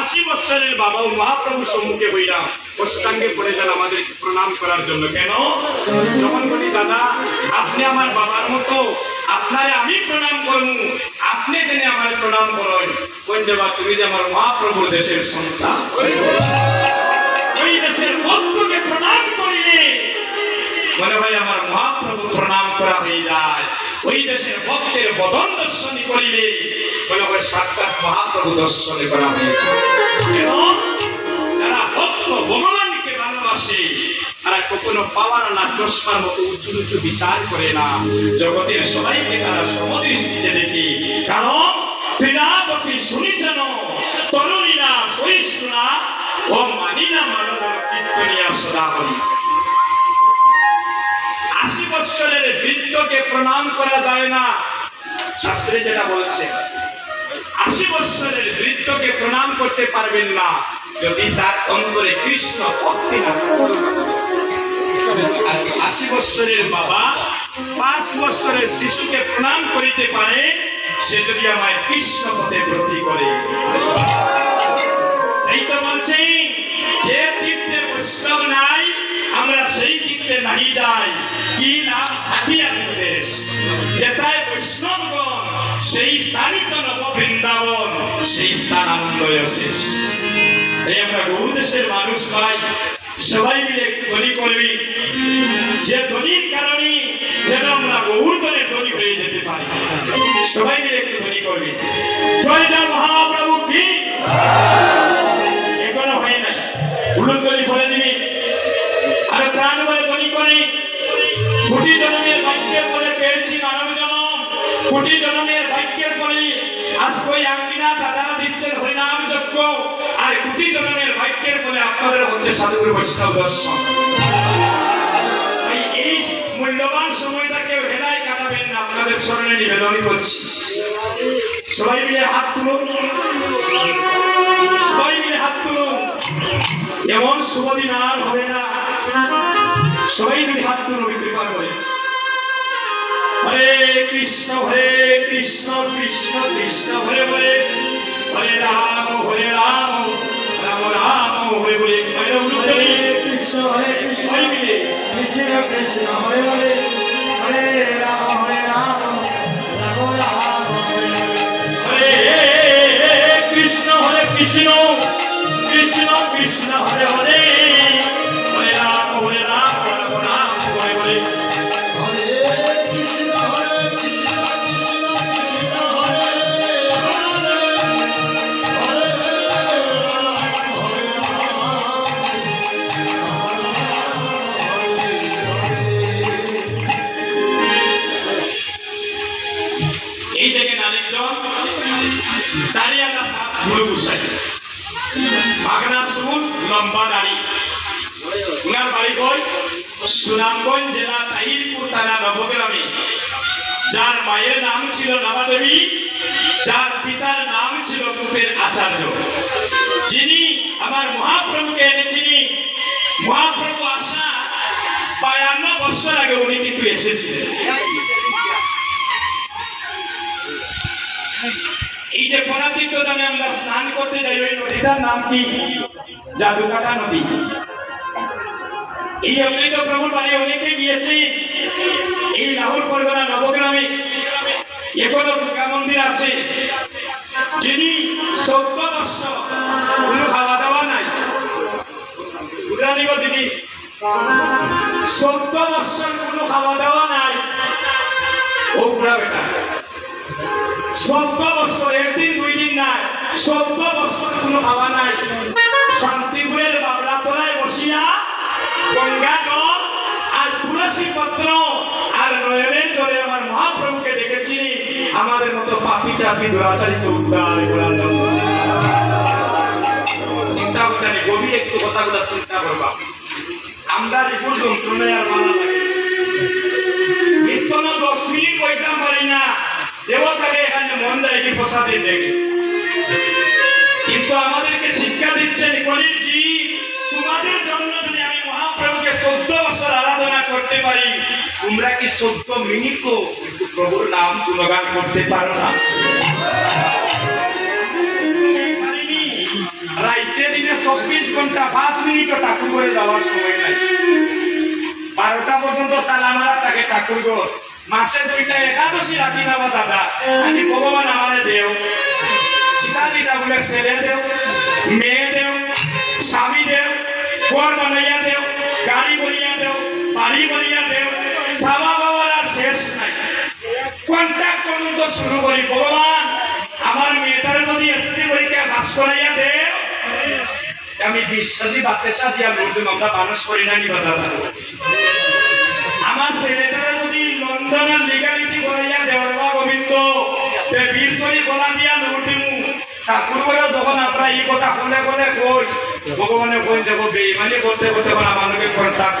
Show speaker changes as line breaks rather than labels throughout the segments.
আশি বৎসরের বাবা মহাপ্রভুর সম্মুখে হইলাম অষ্টাঙ্গে পড়ে যান আমাদেরকে প্রণাম করার জন্য কেন যখন বলি দাদা আপনি আমার বাবার মতো আপনারে আমি প্রণাম করুন আপনি যেন আমার প্রণাম করেন কোন দেবা তুমি যে আমার মহাপ্রভু দেশের সন্তান ওই দেশের ভক্তকে প্রণাম করিলে মনে হয় আমার মহাপ্রভু প্রণাম করা হয়ে যায় ওই দেশের ভক্তের বদন দর্শন করিলে মনে হয় সাক্ষাৎ মহাপ্রভু দর্শন করা হয়ে যারা ভক্ত ভগবানকে ভালোবাসে তারা কখনো পাওয়ার না চশমার মতো উঁচু উঁচু বিচার করে না জগতের সবাইকে তারা সমদৃষ্টিতে দেখে কারণ ক্রীড়াপতি শুনিছেন তরুণীরা সহিষ্ণুরা ও মানিনা সদা বলি আশি বৎসরের বৃদ্ধকে প্রণাম করা যায় না শাস্ত্রে যেটা বলছে আশি বৎসরের বৃদ্ধকে প্রণাম করতে পারবেন না যদি তার অন্তরে কৃষ্ণ ভক্তি না আর আশি বৎসরের বাবা পাঁচ বৎসরের শিশুকে প্রণাম করিতে পারে সে যদি আমায় কৃষ্ণ পথে ব্রতি করে এই তো বলছি যে তীর্থে বৈষ্ণব নাই আমরা সেই দিতে নাহি যায় কি নাম হাতিয়া নির্দেশ যেটায় বৈষ্ণবগণ সেই স্থানিত নব বৃন্দাবন সেই স্থান আনন্দয় শেষ তাই আমরা গরু দেশের মানুষ পাই সবাই মিলে একটু ধনী করবি যে ধনির কারণে যেন আমরা গৌর দলে ধনী হয়ে যেতে পারি সবাই মিলে একটু ধনী করবি জয় জয় মহাপ্রভু কোটি জনমের ভাগ্যের ফলে পেয়েছি মানব জনম কোটি জনমের ভাগ্যের ফলে আজ ওই আঙ্গিনা দাদারা দিচ্ছেন হরিনাম যজ্ঞ আর কোটি জনমের ভাগ্যের ফলে আপনাদের হচ্ছে সাধুগুরু বৈষ্ণব দর্শন এই মূল্যবান সময়টাকে হেলায় কাটাবেন না আপনাদের স্মরণে নিবেদনই করছি সবাই মিলে হাত তুলুন সবাই মিলে হাত তুলুন এমন শুভ দিন আর হবে না সবাই যদি হাত তুলো কৃপা করে হরে কৃষ্ণ হরে কৃষ্ণ কৃষ্ণ কৃষ্ণ হরে হরে হরে রাম হরে রাম রাম রাম হরে হরে হরে কৃষ্ণ হরে কৃষ্ণ কৃষ্ণ কৃষ্ণ হরে হরে হরে রাম হরে রাম রাম রাম হরে হরে কৃষ্ণ হরে কৃষ্ণ কৃষ্ণ কৃষ্ণ হরে হরে মায়ের নাম ছিল নবাদেবী যার পিতার নাম ছিল কূপের আচার্য যিনি আমার মহাপ্রভুকে এনেছিলেন মহাপ্রভু আসা বায়ান্ন বছর আগে উনি কিন্তু এসেছিলেন এই যে পরাজিত দামে আমরা স্নান করতে যাই ওই নদীটার নাম কি জাদুকাটা নদী এই অমৃত প্রভুর বাড়ি অনেকে গিয়েছি এই রাহুল পরগনা নবগ্রামে এখনো দুর্গা মন্দির আছে যিনি চৌদ্দ বছর কোনো খাওয়া দাওয়া নাই উদাহরণ দিদি চৌদ্দ বছর কোনো খাওয়া দাওয়া নাই ও বুড়া বেটা চৌদ্দ বছর একদিন দুই দিন নাই চৌদ্দ বছর কোনো খাওয়া নাই শান্তিপুরের বাবলা তলায় বসিয়া গঙ্গা জল আর তুলসী পত্র আর নয়নের জলে আমার মহাপ্রভু চাপি দুরাচারিত উদ্ধার করার জন্য চিন্তা গভীর একটু কথাগুলো চিন্তা করবা আমরা রিপুর যন্ত্রণায় আর মানা লাগে দশ মিনিট কইতাম পারি না দেবতাকে এখানে মন দেয় কি প্রসাদে দেখে কিন্তু আমাদেরকে শিক্ষা দিচ্ছেন করতে পারি তোমরা কি সত্য কিন্তু প্রভুর নাম গুণগান করতে পারো না রাইতে দিনে চব্বিশ ঘন্টা পাঁচ মিনিটও ঠাকুর করে যাওয়ার সময় নাই বারোটা পর্যন্ত তালা মারা তাকে ঠাকুর মাসের দুইটা একাদশী রাখি দাদা আমি ভগবান আমারে দেও পিতা বলে ছেলে দেও মেয়ে দেও স্বামী দেও ঘর বানাইয়া দেও গাড়ি বলিয়া মারি বলিয়া দেব সাবা বাবার আর শেষ নাই কন্ট্যাক্ট পর্যন্ত শুরু করি ভগবান আমার মেয়েটার যদি স্ত্রী পরীক্ষা বাস করাইয়া দেব আমি বিশ্বাসী সাথে দিয়া মৃত্যু আমরা মানুষ করি না নিবা আমার ছেলেটারে যদি লন্ডনের লিগালিটি করাইয়া দেওয়ার বা গোবিন্দ বিশ চলি গলা দিয়া লুটিমু ঠাকুর করে যখন আপনারা এই কথা কোনে কোনে কই ভগবানে কই দেব বেইমানি করতে করতে আমার আমাদেরকে কন্ট্যাক্ট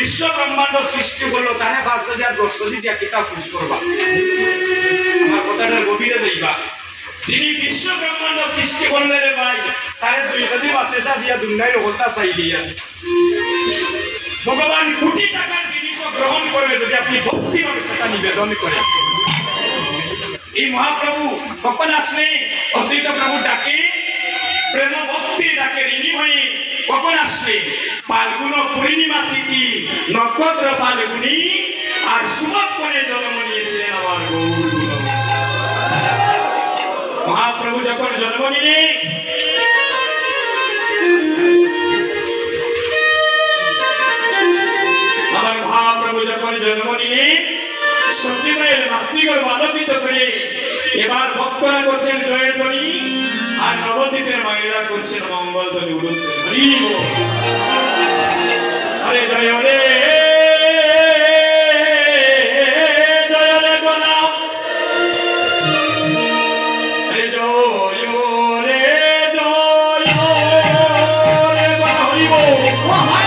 বিশ্ব ব্রহ্মাণ্ড সৃষ্টি করলো তাহলে পাঁচ হাজার দশশো দিয়া কিতাব খুশ করবা আমার কথাটা গভীরে দেখবা যিনি বিশ্ব ব্রহ্মাণ্ড সৃষ্টি করলে রে ভাই তাহলে দুই কাজি বাতেসা দিয়া দুনিয়ায় হতা চাই দিয়া ভগবান কোটি টাকার জিনিসও গ্রহণ করবে যদি আপনি ভক্তিভাবে সেটা নিবেদন করে এই মহাপ্রভু কখন আসলে অতীত প্রভু ডাকে প্রেম ভক্তি ডাকে ঋণী হয়ে কখন অবনাশ্রী পালগুণ পূর্ণিমা তিথি নক্ষত্র পালগুনি আর সুমত করে জন্ম নিয়েছিলেন আমার মহাপ্রভু যখন জন্ম নিলে আমার মহাপ্রভু যখন জন্ম নিলে সচিবের মাতৃগর আলোকিত করে এবার ভক্তরা করছেন জয়ের ধ্বনি আর নবদ্বীপের মায়েরা করছেন মঙ্গল ধ্বনি হরি হরে জয় হরে Come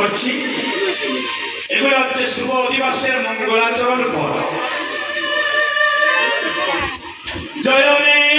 করছি এগুলো হচ্ছে শুভ অধিবাসের মঙ্গলাচরণ পর জয়